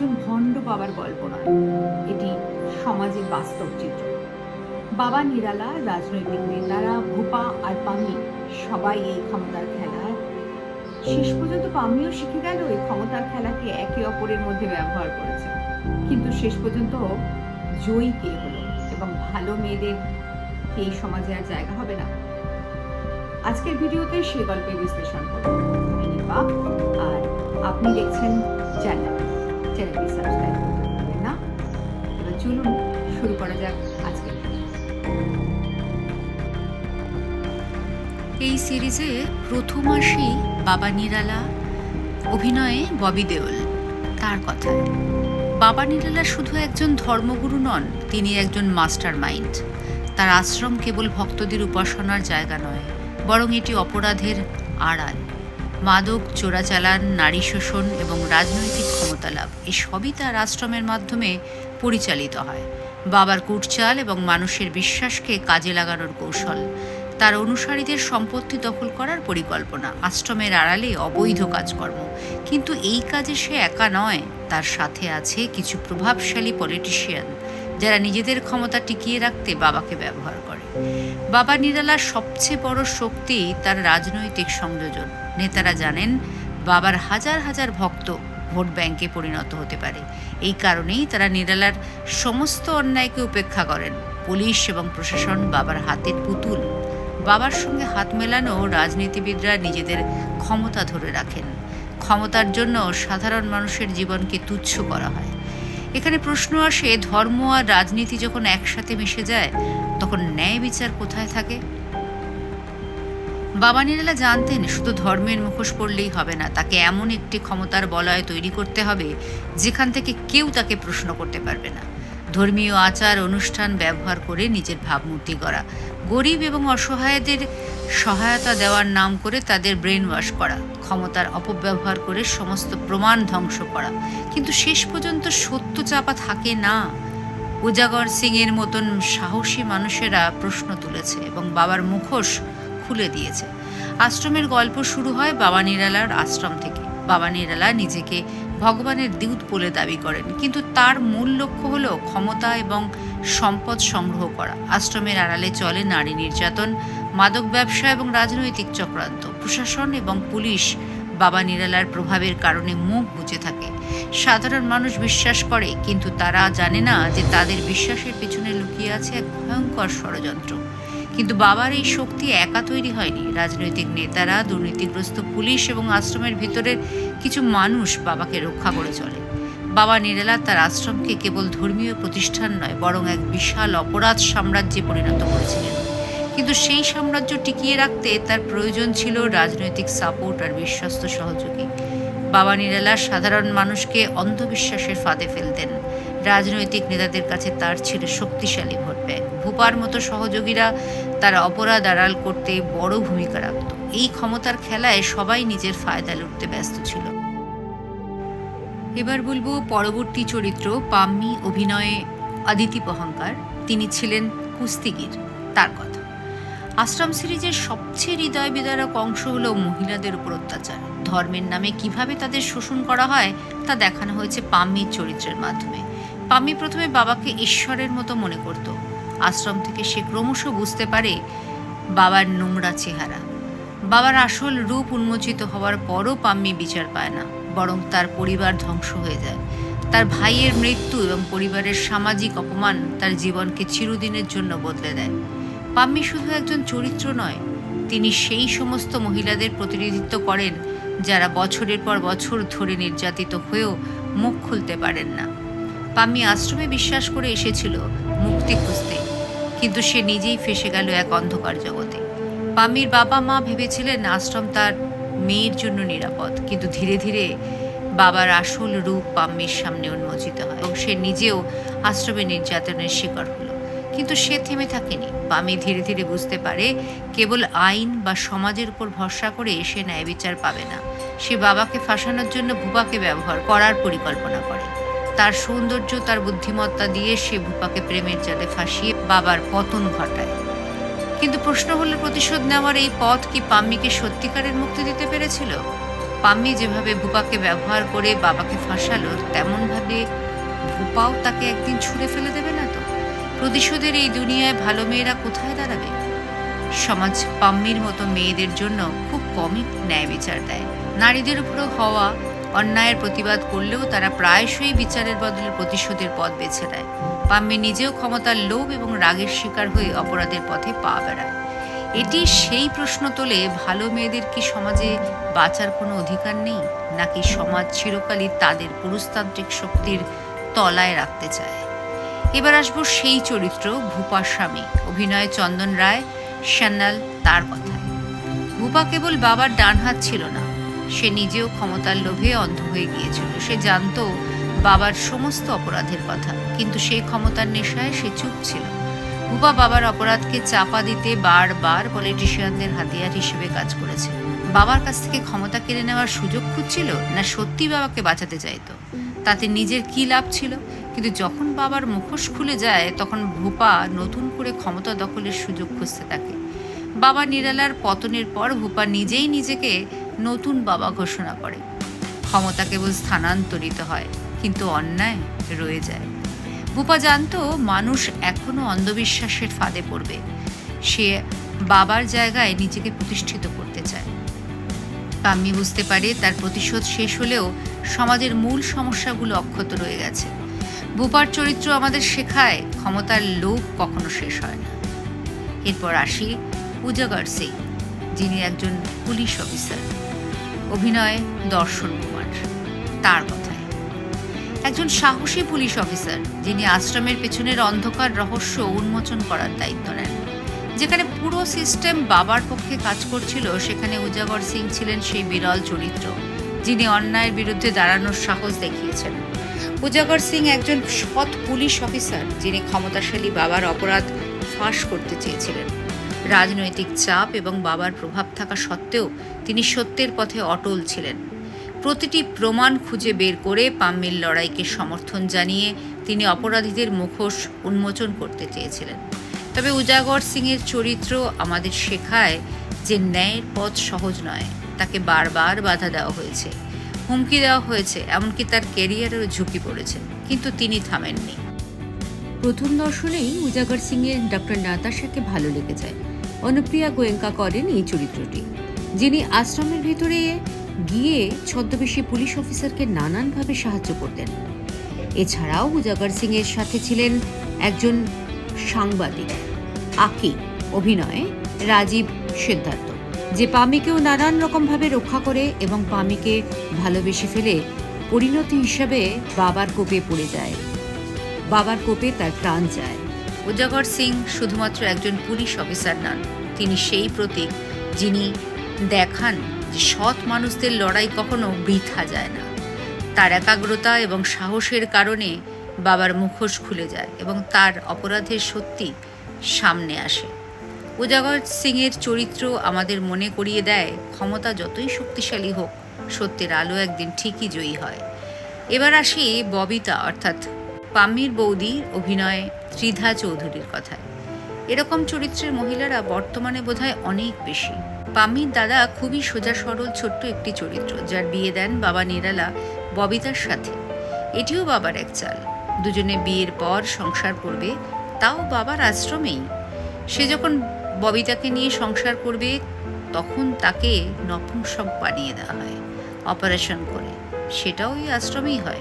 একজন ভণ্ড বাবার গল্প নয়। এটি সমাজের বাস্তব চিত্র। বাবা নিরালা, রাজনৈতিক নেতারা, ভূপা আর পাম্মি সবাই এই ক্ষমতার খেলায় শেষ পর্যন্ত পাম্মিও শিখে গেল এই ক্ষমতার খেলাকে একে অপরের মধ্যে ব্যবহার করেছে। কিন্তু শেষ পর্যন্ত জয়ী কে হলো এবং ভালো মেয়েদের এই সমাজে আর জায়গা হবে না। আজকের ভিডিওতে সে গল্পের বিশ্লেষণ করব। নিপা আর আপনি দেখছেন চ্যানেল। চ্যানেলটি সাবস্ক্রাইব ভুলবেন না। এবার চলুন শুরু করা যাক ভিডিও। এই সিরিজে প্রথম আসি বাবা নিরালা, অভিনয়ে ববি দেওল, তার কথায় বাবা নিরালা শুধু একজন ধর্মগুরু নন, তিনি একজন মাস্টার মাইন্ড। তার আশ্রম কেবল ভক্তদের উপাসনার জায়গা নয়, বরং এটি অপরাধের আড়াল। মাদক, চোরাচালান, নারী শোষণ এবং রাজনৈতিক ক্ষমতা লাভ এসবই তার আশ্রমের মাধ্যমে পরিচালিত হয়। বাবার কুটচাল এবং মানুষের বিশ্বাসকে কাজে লাগানোর কৌশল। তার অনুসারীদের সম্পত্তি দখল করার পরিকল্পনা, আশ্রমের আড়ালে অবৈধ কাজকর্ম। কিন্তু এই কাজে সে একা নয়, তার সাথে আছে কিছু প্রভাবশালী পলিটিশিয়ান যারা নিজেদের ক্ষমতা টিকিয়ে রাখতে বাবাকে ব্যবহার করে। বাবা নিরালার সবচেয়ে বড় শক্তি তার রাজনৈতিক সংযোজন। নেতারা জানেন, বাবার হাজার হাজার ভক্ত ভোট ব্যাংকে পরিণত হতে পারে। এই কারণেই তারা নিরালার সমস্ত অন্যায়কে উপেক্ষা করেন। পুলিশ এবং প্রশাসন বাবার হাতের পুতুল। বাবার সঙ্গে হাত মেলানো রাজনীতিবিদরা নিজেদের ক্ষমতা ধরে রাখেন। ক্ষমতার জন্য সাধারণ মানুষের জীবনকে তুচ্ছ করা হয়। এখানে প্রশ্ন আসে, ধর্ম আর রাজনীতি যখন একসাথে মিশে যায়, তখন ন্যায় বিচার কোথায় থাকে? বাবা নিরালা জানতেন, শুধু ধর্মের মুখোশ পড়লেই হবে না, তাকে এমন একটি ক্ষমতার বলয় তৈরি করতে হবে, যেখান থেকে কেউ তাকে প্রশ্ন করতে পারবে না। ধর্মীয় আচার, অনুষ্ঠান ব্যবহার করে নিজের ভাবমূর্তি করা গরিব এবং অসহায়দের সহায়তা দেওয়ার নাম করে তাদের ব্রেন ওয়াশ করা, ক্ষমতার অপব্যবহার করে সমস্ত প্রমাণ ধ্বংস করা। কিন্তু শেষ পর্যন্ত সত্য চাপা থাকে না। উজাগর সিং এর মতন সাহসী মানুষেরা প্রশ্ন তুলেছে এবং বাবার মুখোশ খুলে দিয়েছে। আশ্রমের গল্প শুরু হয় বাবা নিরালার আশ্রম থেকে। বাবা নিরালা নিজেকে ভগবানের দূত বলে দাবি করেন, কিন্তু তার মূল লক্ষ্য হল ক্ষমতা এবং সম্পদ সংগ্রহ করা। আশ্রমের আড়ালে চলে নারী নির্যাতন, মাদক ব্যবসা এবং রাজনৈতিক চক্রান্ত। প্রশাসন এবং পুলিশ বাবা নিরালার প্রভাবের কারণে মুখ বুজে থাকে। সাধারণ মানুষ বিশ্বাস করে, কিন্তু তারা জানে না যে তাদের বিশ্বাসের পিছনে লুকিয়ে আছে এক ভয়ঙ্কর ষড়যন্ত্র। কিন্তু বাবার এই শক্তি একা তৈরি হয়নি। রাজনৈতিক নেতারা, দুর্নীতিগ্রস্ত পুলিশ এবং আশ্রমের ভিতরের কিছু মানুষ বাবাকে রক্ষা করে চলে। বাবা নিরালা তার আশ্রমকে কেবল ধর্মীয় প্রতিষ্ঠান নয়, বরং এক বিশাল অপরাধ সাম্রাজ্যে পরিণত করেছিলেন। কিন্তু সেই সাম্রাজ্য টিকিয়ে রাখতে তার প্রয়োজন ছিল রাজনৈতিক সাপোর্ট আর বিশ্বস্ত সহযোগী। বাবা নিরালা সাধারণ মানুষকে অন্ধবিশ্বাসের ফাঁদে ফেলতেন। রাজনৈতিক নেতাদের কাছে তার ছিল শক্তিশালী ভোট ব্যাংক ভূপার মতো সহযোগীরা তার অপরাধ আড়াল করতে বড় ভূমিকা রাখত। এই ক্ষমতার খেলায় সবাই নিজের ফায়দা লুটতে ব্যস্ত ছিল। এবার বলব পরবর্তী চরিত্র পাম্মি অভিনয়ে অদিতি পহঙ্কার তিনি ছিলেন কুস্তিগির, তার কথা। আশ্রম সিরিজের সবচেয়ে হৃদয় বিদারক অংশ হল মহিলাদের উপর অত্যাচার। ধর্মের নামে কীভাবে তাদের শোষণ করা হয় তা দেখানো হয়েছে পাম্মির চরিত্রের মাধ্যমে। পাম্মি প্রথমে বাবাকে ঈশ্বরের মতো মনে করত। আশ্রম থেকে সে ক্রমশ বুঝতে পারে বাবার নোংরা চেহারা। বাবার আসল রূপ উন্মোচিত হওয়ার পরও পাম্মি বিচার পায় না, বরং তার পরিবার ধ্বংস হয়ে যায়। তার ভাইয়ের মৃত্যু এবং পরিবারের সামাজিক অপমান তার জীবনকে চিরদিনের জন্য বদলে দেয়। পাম্মি শুধু একজন চরিত্র নয়, তিনি সেই সমস্ত মহিলাদের প্রতিনিধিত্ব করেন যারা বছরের পর বছর ধরে নির্যাতিত হয়েও মুখ খুলতে পারেন না। পাম্মি আশ্রমে বিশ্বাস করে এসেছিল মুক্তি খুঁজতে। কিন্তু সে নিজেই ফেসে গেল এক অন্ধকার জগতে। পাম্মির বাবা মা ভেবেছিলেন আশ্রম তার মেয়ের জন্য নিরাপদ, কিন্তু ধীরে ধীরে বাবার আসল রূপ পাম্মির সামনে উন্মোচিত হয় এবং সে নিজেও আশ্রমে নির্যাতনের শিকার হলো। কিন্তু সে থেমে থাকেনি। পামি ধীরে ধীরে বুঝতে পারে, কেবল আইন বা সমাজের উপর ভরসা করে সে ন্যায় বিচার পাবে না। সে বাবাকে ফাঁসানোর জন্য ভূপাকে ব্যবহার করার পরিকল্পনা করে। তার সৌন্দর্য, তার বুদ্ধিমত্তা দিয়ে সে ভূপাকে প্রেমের জালে ফাঁসিয়ে বাবার পতন ঘটায়। কিন্তু প্রশ্ন হলো, প্রতিশোধ নেওয়ার এই পথ কি পাম্মিকে সত্যিকারের মুক্তি দিতে পেরেছিল? পাম্মি যেভাবে ভূপাকে ব্যবহার করে বাবাকে ফাঁসালো, তেমনভাবে ভূপাও তাকে একদিন ছুঁড়ে ফেলে দেবে না তো? প্রতিশোধের এই দুনিয়ায় ভালো মেয়েরা কোথায় দাঁড়াবে? সমাজ পাম্মির মতো মেয়েদের জন্য খুব কমই ন্যায় বিচার দেয়। নারীদের উপরও হওয়া অন্যায়ের প্রতিবাদ করলেও তারা প্রায়শই বিচারের বদলে প্রতিশোধের পথ বেছে নেয়। পাম্মি নিজেও ক্ষমতার লোভ এবং রাগের শিকার হয়ে অপরাধের পথে পা বেড়ায়। এটি সেই প্রশ্ন তোলে, ভালো মেয়েদের কি সমাজে বাঁচার কোনো অধিকার নেই, নাকি সমাজ চিরকালই তাদের পুরুষতান্ত্রিক শক্তির তলায় রাখতে চায়? এবার আসব সেই চরিত্র, ভূপা স্বামী। অভিনয় চন্দন রায় সান্যাল তার কথায়। ভূপা কেবল বাবার ডান হাত ছিল না সে নিজেও ক্ষমতার লোভে অন্ধ হয়ে গিয়েছিল। সে জানতো বাবার সমস্ত অপরাধের কথা, কিন্তু সেই ক্ষমতার নেশায় সে চুপ ছিল। ভূপা বাবার অপরাধকে চাপা দিতে বারবার পলিটিশিয়ানদের হাতিয়ার হিসেবে কাজ করেছে। বাবার কাছ থেকে ক্ষমতা কেড়ে নেওয়ার সুযোগ খুঁজছিল না সত্যি বাবাকে বাঁচাতে চাইতো? তাতে নিজের কি লাভ ছিল? কিন্তু যখন বাবার মুখোশ খুলে যায়, তখন ভূপা নতুন করে ক্ষমতা দখলের সুযোগ খুঁজতে থাকে। বাবা নিরালার পতনের পর ভূপা নিজেই নিজেকে নতুন বাবা ঘোষণা করে। ক্ষমতা কেবল স্থানান্তরিত হয়, কিন্তু অন্যায় রয়ে যায়। ভূপা জানতো, মানুষ এখনও অন্ধবিশ্বাসের ফাঁদে পড়বে। সে বাবার জায়গায় নিজেকে প্রতিষ্ঠিত করতে চায়। পাম্মি বুঝতে পারে, তার প্রতিশোধ শেষ হলেও সমাজের মূল সমস্যাগুলো অক্ষত রয়ে গেছে। ভূপার চরিত্র আমাদের শেখায়, ক্ষমতার লোভ কখনো শেষ হয় না। এরপর আসি উজাগর সিং, যিনি একজন পুলিশ অফিসার। অভিনয় দর্শন কুমার, তার কথায়। একজন সাহসী পুলিশ অফিসার, যিনি আশ্রমের পেছনের অন্ধকার রহস্য উন্মোচন করার দায়িত্ব নেন। যেখানে পুরো সিস্টেম বাবার পক্ষে কাজ করছিল, সেখানে উজাগর সিং ছিলেন সেই বিরল চরিত্র, যিনি অন্যায়ের বিরুদ্ধে দাঁড়ানোর সাহস দেখিয়েছেন। উজাগর সিং একজন সৎ পুলিশ অফিসার, যিনি ক্ষমতাশালী বাবার অপরাধ ফাঁস করতে চেয়েছিলেন। রাজনৈতিক চাপ এবং বাবার প্রভাব থাকা সত্ত্বেও তিনি সত্যের পথে অটল ছিলেন। প্রতিটি প্রমাণ খুঁজে বের করে পাম্মির লড়াইকে সমর্থন জানিয়ে তিনি অপরাধীদের মুখোশ উন্মোচন করতে চেয়েছিলেন। তবে উজাগর সিংয়ের চরিত্র আমাদের শেখায় যে ন্যায়ের পথ সহজ নয়, তাকে বারবার বাধা দেওয়া হয়েছে, হুমকি দেওয়া হয়েছে, এমনকি তার কেরিয়ারেরও ঝুঁকি পড়েছে, কিন্তু তিনি থামেননি। প্রথম দর্শনেই উজাগর সিং এর ডক্টর নাতাশাকে ভালো লেগে যায়। অনুপ্রিয়া গোয়েঙ্কা করেন এই চরিত্রটি, যিনি আশ্রমের ভেতরে গিয়ে ছদ্মবেশী পুলিশ অফিসারকে নানানভাবে সাহায্য করতেন। এছাড়াও উজাগর সিং এর সাথে ছিলেন একজন সাংবাদিক, আকি, অভিনয়ে রাজীব সিদ্ধার্থ, যে পামিকেও নানান রকমভাবে রক্ষা করে এবং পামিকে ভালোবেসে ফেলে পরিণতি হিসাবে বাবার কোপে পড়ে যায়। বাবার কোপে তার প্রাণ যায়। উজাগর সিং শুধুমাত্র একজন পুলিশ অফিসার নন, তিনি সেই প্রতীক যিনি দেখান যে সৎ মানুষদের লড়াই কখনো বৃথা যায় না। তার একাগ্রতা এবং সাহসের কারণে বাবার মুখোশ খুলে যায় এবং তার অপরাধের সত্যি সামনে আসে। উজাগর সিংয়ের চরিত্র আমাদের মনে করিয়ে দেয়, ক্ষমতা যতই শক্তিশালী হোক, সত্যের আলো একদিন ঠিকই জয়ী হয়। এবার আসি ববিতা, অর্থাৎ পাম্মির বৌদি অভিনয়ে ত্রিধা চৌধুরীর কথায়। এরকম চরিত্রের মহিলারা বর্তমানে বোধহয় অনেক বেশি। পাম্মির দাদা খুবই সোজা সরল ছোট্ট একটি চরিত্র, যার বিয়ে দেন বাবা নিরালা ববিতার সাথে। এটিও বাবার এক চাল। দুজনে বিয়ের পর সংসার করবে, তাও বাবার আশ্রমেই। সে যখন ববিতাকে নিয়ে সংসার করবে, তখন তাকে নপুংসক বানিয়ে দেওয়া হয়, অপারেশন করে। সেটাও ওই আশ্রমেই হয়।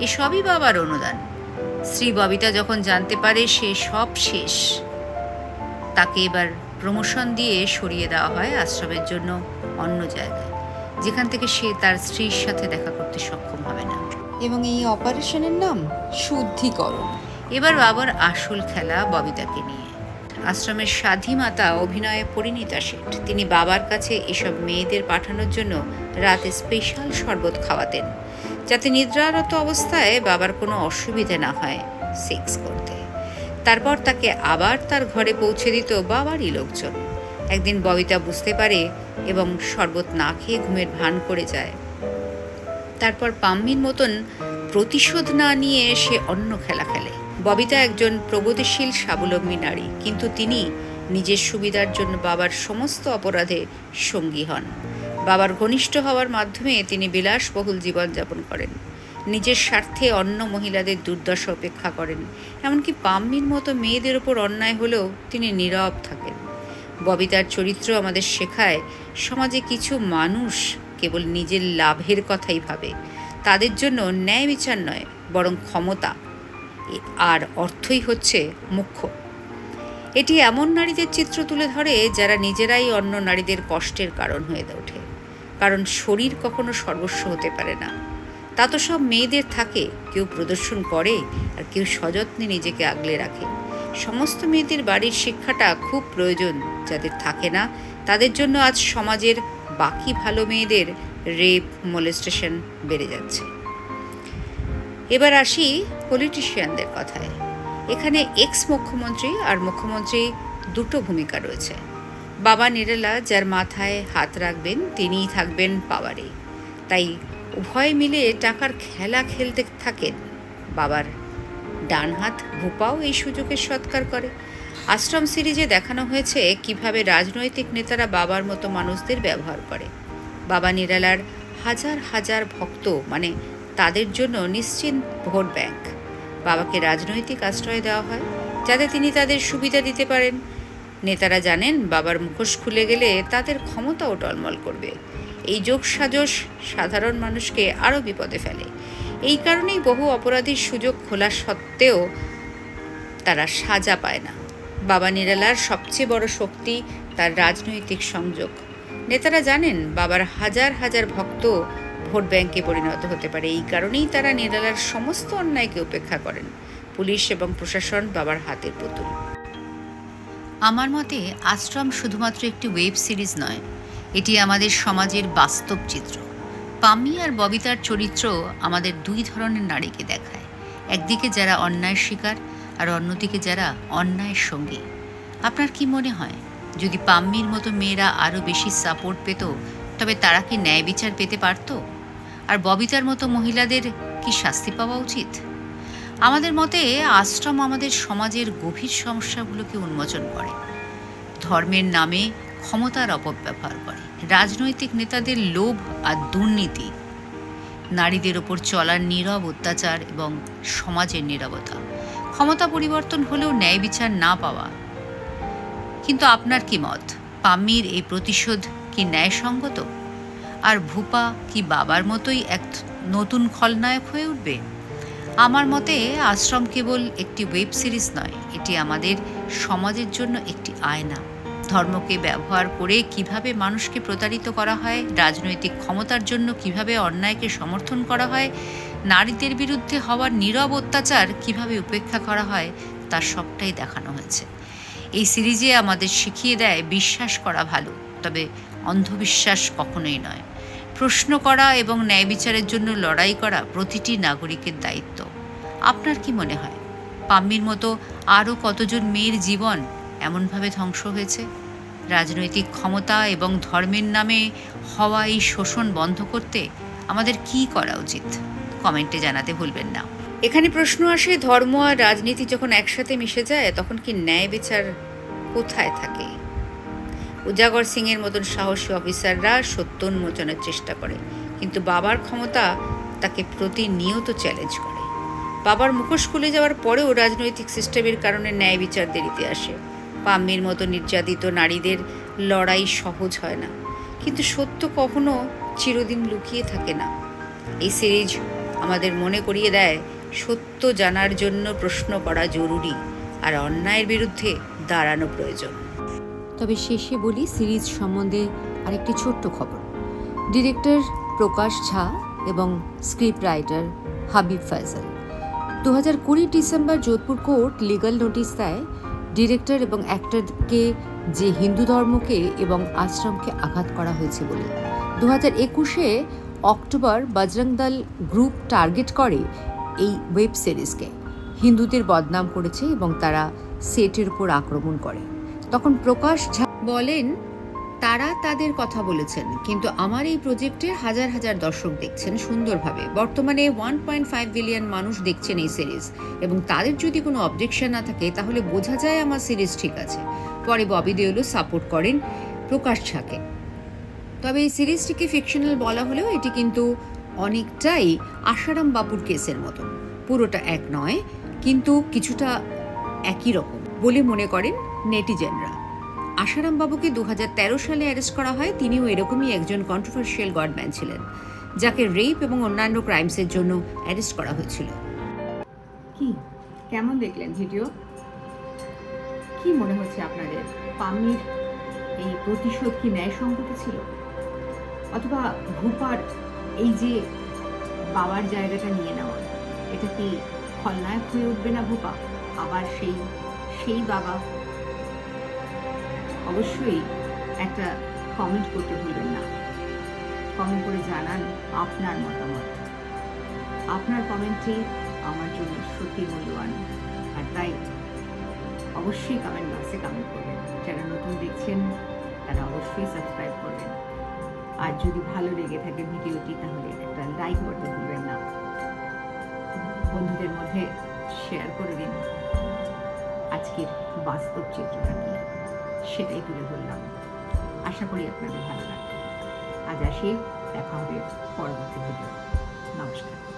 এসবই বাবার অনুদান। শ্রী ববিতা যখন জানতে পারে সে সব শেষ তাকে এবার প্রমোশন দিয়ে সরিয়ে দেওয়া হয় আশ্রমের জন্য অন্য জায়গায় যেখান থেকে সে তার স্ত্রীর সাথে দেখা করতে সক্ষম হবে না। এবং এই অপারেশনের নাম শুদ্ধিকরণ। এবার বাবার আসল খেলা ববিতাকে নিয়ে। আশ্রমের স্বাধীমাতা অভিনয়ে পরিণীতা শেঠ। তিনি বাবার কাছে এসব মেয়েদের পাঠানোর জন্য রাতে স্পেশাল শরবত খাওয়াতেন। যাতে নিদ্রারত অবস্থায় বাবার কোনো অসুবিধে না হয় সেক্স করতে। তারপর তাকে আবার তার ঘরে পৌঁছে দিত বাবারই লোকজন। একদিন ববিতা বুঝতে পারে এবং শরবত না খেয়ে ঘুমের ভান করে যায়। তারপর পাম্মির মতন প্রতিশোধ না নিয়ে সে অন্য খেলা খেলে। ববিতা একজন প্রগতিশীল, স্বাবলম্বী নারী, কিন্তু তিনি নিজের সুবিধার জন্য বাবার সমস্ত অপরাধে সঙ্গী হন। বাবার ঘনিষ্ঠ হওয়ার মাধ্যমে তিনি বিলাসবহুল জীবনযাপন করেন। নিজের স্বার্থে অন্য মহিলাদের দুর্দশা উপেক্ষা করেন। এমনকি পাম্মির মতো মেয়েদের ওপর অন্যায় হলেও তিনি নীরব থাকেন। ববিতার চরিত্র আমাদের শেখায়, সমাজে কিছু মানুষ কেবল নিজের লাভের কথাই ভাবে। তাদের জন্য ন্যায় বিচার নয়, বরং ক্ষমতা। আর অর্থই হচ্ছে মুখ্য। এটি এমন নারীদের চিত্র তুলে ধরে যারা নিজেরাই অন্য নারীদের কষ্টের কারণ হয়ে ওঠে। কারণ শরীর কখনো সর্বস্ব হতে পারে না। তা তো সব মেয়েদের থাকে। কেউ প্রদর্শন করে আর কেউ সযত্নে নিজেকে আগলে রাখে। সমস্ত মেয়েদের বাড়ির শিক্ষাটা খুব প্রয়োজন। যাদের থাকে না, তাদের জন্য আজ সমাজের বাকি ভালো মেয়েদের রেপ, মোলেস্টেশন বেড়ে যাচ্ছে। এবার আসি পলিটিশিয়ানদের কথায়। এখানে এক্স মুখ্যমন্ত্রী আর মুখ্যমন্ত্রী দুটো ভূমিকা রয়েছে। বাবা নিরেলা যার মাথায় হাত রাখবেন, তিনিই থাকবেন পাওয়ারে। তাই উভয় মিলে টাকার খেলা খেলতে থাকেন। বাবার ডান হাত ভূপাও এই সুযোগের সৎকার করে। আশ্রম সিরিজে দেখানো হয়েছে কীভাবে রাজনৈতিক নেতারা বাবার মতো মানুষদের ব্যবহার করে। বাবা নিরালার হাজার হাজার ভক্ত মানে তাদের জন্য নিশ্চিন্ত ভোট ব্যাংক। বাবাকে রাজনৈতিক আশ্রয় দেওয়া হয়, যাতে তিনি তাদের সুবিধা দিতে পারেন। নেতারা জানেন, বাবার মুখোশ খুলে গেলে তাদের ক্ষমতাও টলমল করবে। এই যোগ সাজস সাধারণ মানুষকে আরও বিপদে ফেলে। এই কারণেই বহু অপরাধীর সুযোগ খোলা সত্ত্বেও তারা সাজা পায় না। বাবা নিরালার সবচেয়ে বড় শক্তি তার রাজনৈতিক সংযোগ। নেতারা জানেন, বাবার হাজার হাজার ভক্ত ভোট ব্যাংকে পরিণত হতে পারে। এই কারণেই তারা নিরালার সমস্ত অন্যায়কে উপেক্ষা করেন। পুলিশ এবং প্রশাসন বাবার হাতের পুতুল। আমার মতে আশ্রম শুধুমাত্র একটি ওয়েব সিরিজ নয়, এটি আমাদের সমাজের বাস্তব চিত্র। পামি আর ববিতার চরিত্র আমাদের দুই ধরনের নারীকে দেখায়, একদিকে যারা অন্যায় শিকার আর অন্যদিকে যারা অন্যায়ের সঙ্গী। আপনার কি মনে হয়, যদি পাম্মির মতো মেয়েরা আরও বেশি সাপোর্ট পেত, তবে তারা কি ন্যায় বিচার পেতে পারত? আর ববিতার মতো মহিলাদের কি শাস্তি পাওয়া উচিত? আমাদের মতে আশ্রম আমাদের সমাজের গভীর সমস্যাগুলোকে উন্মোচন করে। ধর্মের নামে ক্ষমতার অপব্যবহার করে। রাজনৈতিক নেতাদের লোভ আর দুর্নীতি। নারীদের ওপর চলার নীরব অত্যাচার এবং সমাজের নীরবতা। ক্ষমতা পরিবর্তন হলেও ন্যায় বিচার না পাওয়া। কিন্তু আপনার কি মত? পাম্মির এই প্রতিশোধ কি ন্যায়সঙ্গত? আর ভূপা কি বাবার মতোই এক নতুন খলনায়ক হয়ে উঠবে? আমার মতে আশ্রম কেবল একটি ওয়েব সিরিজ নয়, এটি আমাদের সমাজের জন্য একটি আয়না। ধর্মকে ব্যবহার করে কীভাবে মানুষকে প্রতারিত করা হয়, রাজনৈতিক ক্ষমতার জন্য কীভাবে অন্যায়কে সমর্থন করা হয়, নারীদের বিরুদ্ধে হওয়ার নীরব অত্যাচার কীভাবে উপেক্ষা করা হয় তার সবটাই দেখানো হয়েছে। এই সিরিজে আমাদের শিখিয়ে দেয় বিশ্বাস করা ভালো, তবে অন্ধবিশ্বাস কখনোই নয়। প্রশ্ন করা এবং ন্যায় বিচারের জন্য লড়াই করা প্রতিটি নাগরিকের দায়িত্ব। আপনার কি মনে হয়? পাম্মির মতো আরও কতজন মেয়ের জীবন এমনভাবে ধ্বংস হয়েছে? রাজনৈতিক ক্ষমতা এবং ধর্মের নামে হওয়া এই শোষণ বন্ধ করতে আমাদের কি করা উচিত? কমেন্টে জানাতে ভুলবেন না। এখানে প্রশ্ন আসে, ধর্ম আর রাজনীতি যখন একসাথে মিশে যায়, তখন কি ন্যায় বিচার কোথায় থাকে? উজাগর সিংয়ের মতন সাহসী অফিসাররা সত্য উন্মোচনের চেষ্টা করে, কিন্তু বাবার ক্ষমতা তাকে প্রতিনিয়ত চ্যালেঞ্জ করে। বাবার মুখোশ খুলে যাওয়ার পরেও রাজনৈতিক সিস্টেমের কারণে ন্যায় বিচার দেরিতে আসে। পাম্মির মতো নির্যাতিত নারীদের লড়াই সহজ হয় না। কিন্তু সত্য কখনো চিরদিন লুকিয়ে থাকে না। এই সিরিজ আমাদের মনে করিয়ে দেয়, সত্য জানার জন্য প্রশ্ন করা জরুরি আর অন্যায়ের বিরুদ্ধে দাঁড়ানো প্রয়োজন। তবে শেষে বলি সিরিজ সম্বন্ধে আরেকটি ছোট্ট খবর। ডিরেক্টর প্রকাশ ঝা এবং স্ক্রিপ্ট রাইটার হাবিব ফয়সাল। দু হাজার কুড়ি December Jodhpur court legal notice দেয়, ডিরেক্টর এবং অ্যাক্টরকে যে হিন্দু ধর্মকে এবং আশ্রমকে আঘাত করা হয়েছে বলে। দু হাজার একুশে অক্টোবর বজরং দল গ্রুপ টার্গেট করে এই ওয়েব সিরিজকে। হিন্দুদের বদনাম করেছে এবং তারা সেটের উপর আক্রমণ করে। তখন প্রকাশ ঝা বলেন, তারা তাদের কথা বলেছেন, কিন্তু আমার এই প্রজেক্টে হাজার হাজার দর্শক দেখছেন সুন্দরভাবে। বর্তমানে ওয়ান পয়েন্ট ফাইভ বিলিয়ন মানুষ দেখছেন এই সিরিজ এবং তাদের যদি কোনো অবজেকশন না থাকে, তাহলে বোঝা যায় আমার সিরিজ ঠিক আছে। পরে ববি দেওলও সাপোর্ট করেন প্রকাশ ঝাকে। তবে এই সিরিজটিকে ফিকশনাল বলা হলেও এটি কিন্তু অনেকটাই আশারাম বাপুর কেসের মতন। পুরোটা এক নয়, কিন্তু কিছুটা একই রকম বলে মনে করেন নেটিজেনরা। আশারাম বাবুকে দু হাজার তেরো সালে অ্যারেস্ট করা হয়, তিনিও এরকমই একজন কন্ট্রোভার্সিয়াল গডম্যান ছিলেন, যাকে রেপ এবং অন্যান্য ক্রাইমসের জন্য অ্যারেস্ট করা হয়েছিল। কি? কেমন দেখলেন ভিডিও কি মনে হচ্ছে আপনাদের? পামির এই প্রতিশোধ কি ন্যায়সঙ্গত ছিল? অথবা ভূপার এই যে বাবার জায়গাটা নিয়ে নেওয়া, এটা কি খলনায়ক হয়ে উঠবে না ভূপা? আবার সেই সেই বাবা অবশ্যই একটা কমেন্ট করতে ভুলবেন না। কমেন্ট করে জানান আপনার মতামত। আপনার কমেন্টটি আমার জন্য সত্যি মূল্যবান। আর তাই অবশ্যই কমেন্ট বক্সে কমেন্ট করবেন। যারা নতুন দেখছেন, তারা অবশ্যই সাবস্ক্রাইব করবেন। আর যদি ভালো লেগে থাকে ভিডিওটি, তাহলে একটা লাইক করতে ভুলবেন না। বন্ধুদের মধ্যে শেয়ার করে দিন। আজকের বাস্তব চিত্রটা কি? সেটাই তুলে ধরলাম। আশা করি আপনাদের ভালো লাগবে। আজ আসি, দেখা হবে পরবর্তী ভিডিও নমস্কার।